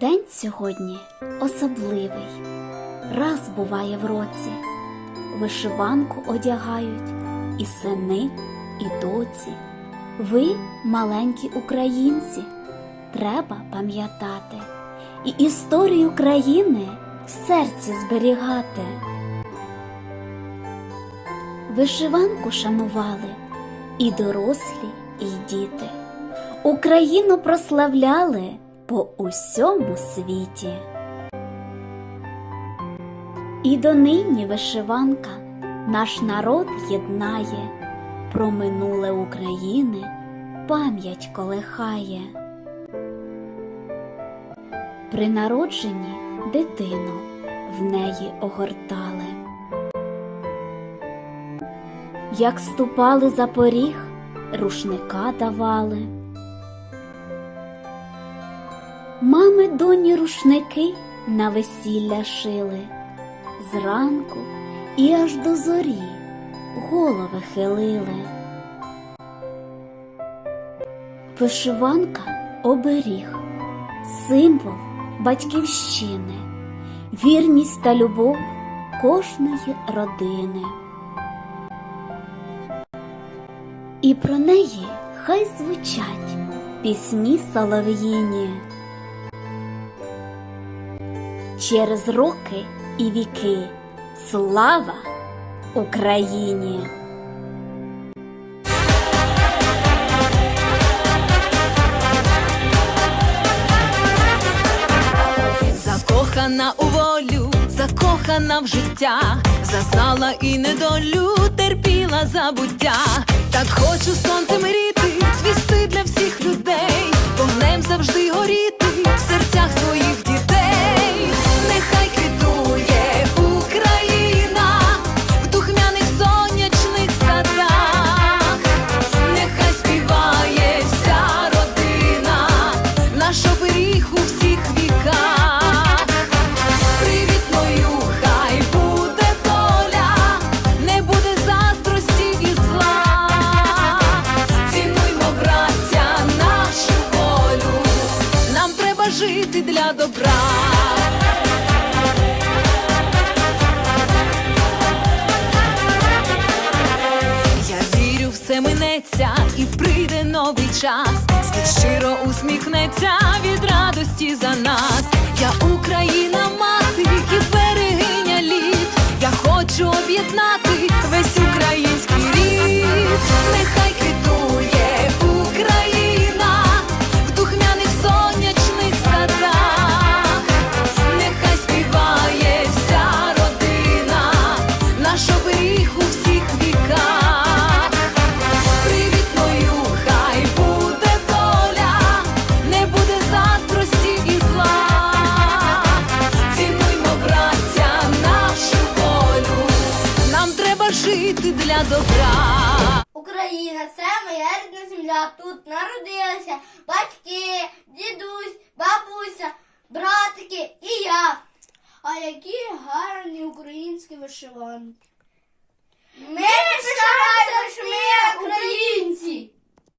День сьогодні особливий. Раз буває в році. Вишиванку одягають і сини, і доці. Ви, маленькі українці, треба пам'ятати і історію країни в серці зберігати. Вишиванку шанували і дорослі, і діти. Україну прославляли по усьому світі. І донині вишиванка наш народ єднає, про минуле України пам'ять колихає. При народженні дитину в неї огортали. Як ступали за поріг, рушника давали. Мами доні рушники на весілля шили, зранку і аж до зорі голови хилили. Вишиванка оберіг, символ батьківщини, вірність та любов кожної родини. І про неї хай звучать пісні солов'їні. Через роки і віки слава Україні! Закохана у волю, закохана в життя, зазнала і недолю, терпіла забуття. Так хочу сонцем ріти, добра. Я вірю, все минеться і прийде новий час. Світ щиро усміхнеться від радості жити для добра. Україна це моя рідна земля. Тут народилися батьки, дідусь, бабуся, братики і я. А які гарні українські вишиванки. Ми стараємось, ми українці!